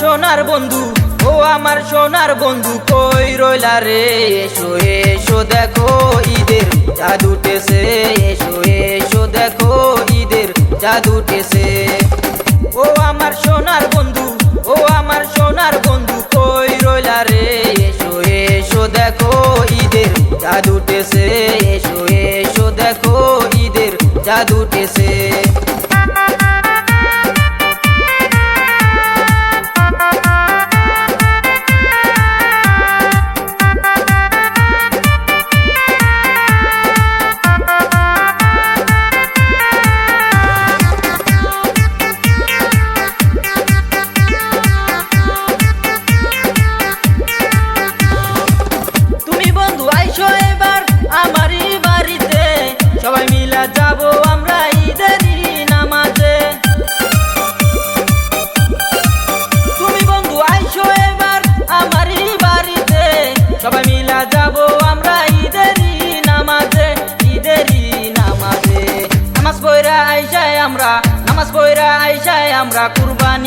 সোনার বন্ধু, ও আমার সোনার বন্ধু, কই রইলা রে? এসো এসো, দেখো ঈদের জাদু জাদুটেছে এসো এসো, দেখো ঈদের জাদুটেছে ও আমার সোনার বন্ধু, ও আমার সোনার বন্ধু, কই রইলা রে? এসো এসো, দেখো ঈদের জাদু জাদুটেছে এসো এসো, দেখো ঈদের জাদুটেছে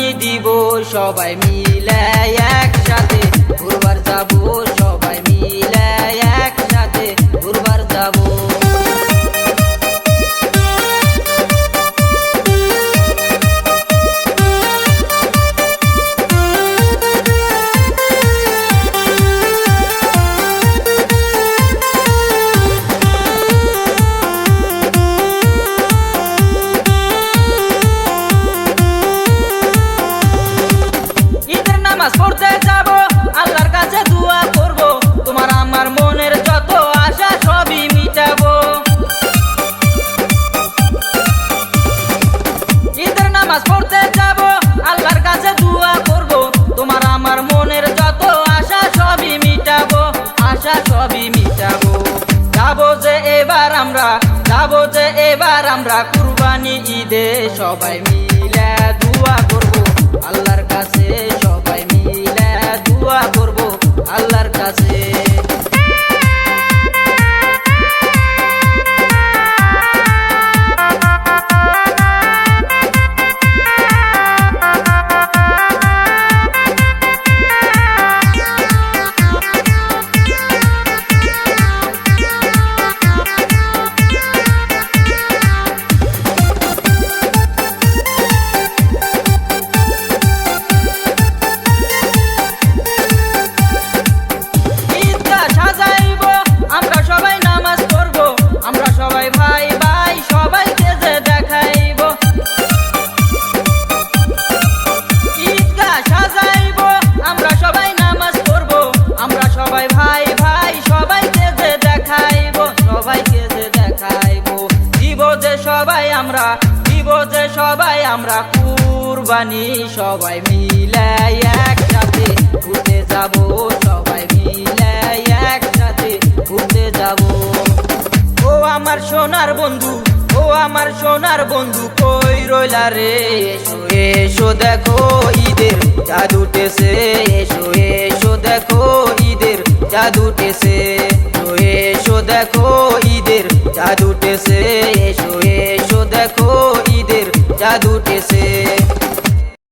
কুরবানি দিব সবাই মিলে একসাথে। ঘুরবার যাব সবাই মিলে একসাথে। ঘুরবার যাব। পড়তে যাব, আল্লাহর কাছে দোয়া করব। তোমার আমার মনের যত আশা, সবই মিটাবো। ঈদের নামাজ পড়তে যাব, আল্লাহর কাছে দোয়া করব। তোমার আমার মনের যত আশা, সবই মিটাবো, আশা সবই মিটাবো। যাব যে এবার আমরা, যাব যে এবার আমরা কুরবানি ঈদে সবাই মিলে দোয়া করব। আল্লাহর আমরা কুরবানি, সবাই মিলে একসাথে ঘুরতে যাব, সবাই মিলে একসাথে ঘুরতে যাব। ও আমার সোনার বন্ধু, ও আমার সোনার বন্ধু, কই রইলা রে? এসো এসো, দেখো ঈদের জাদুটেছে এসো এসো, দেখো ঈদের জাদুটেছে ও এসো দেখো ঈদের জাদুটেছে এসো এসো, দেখো ঈদের জাদুটেছে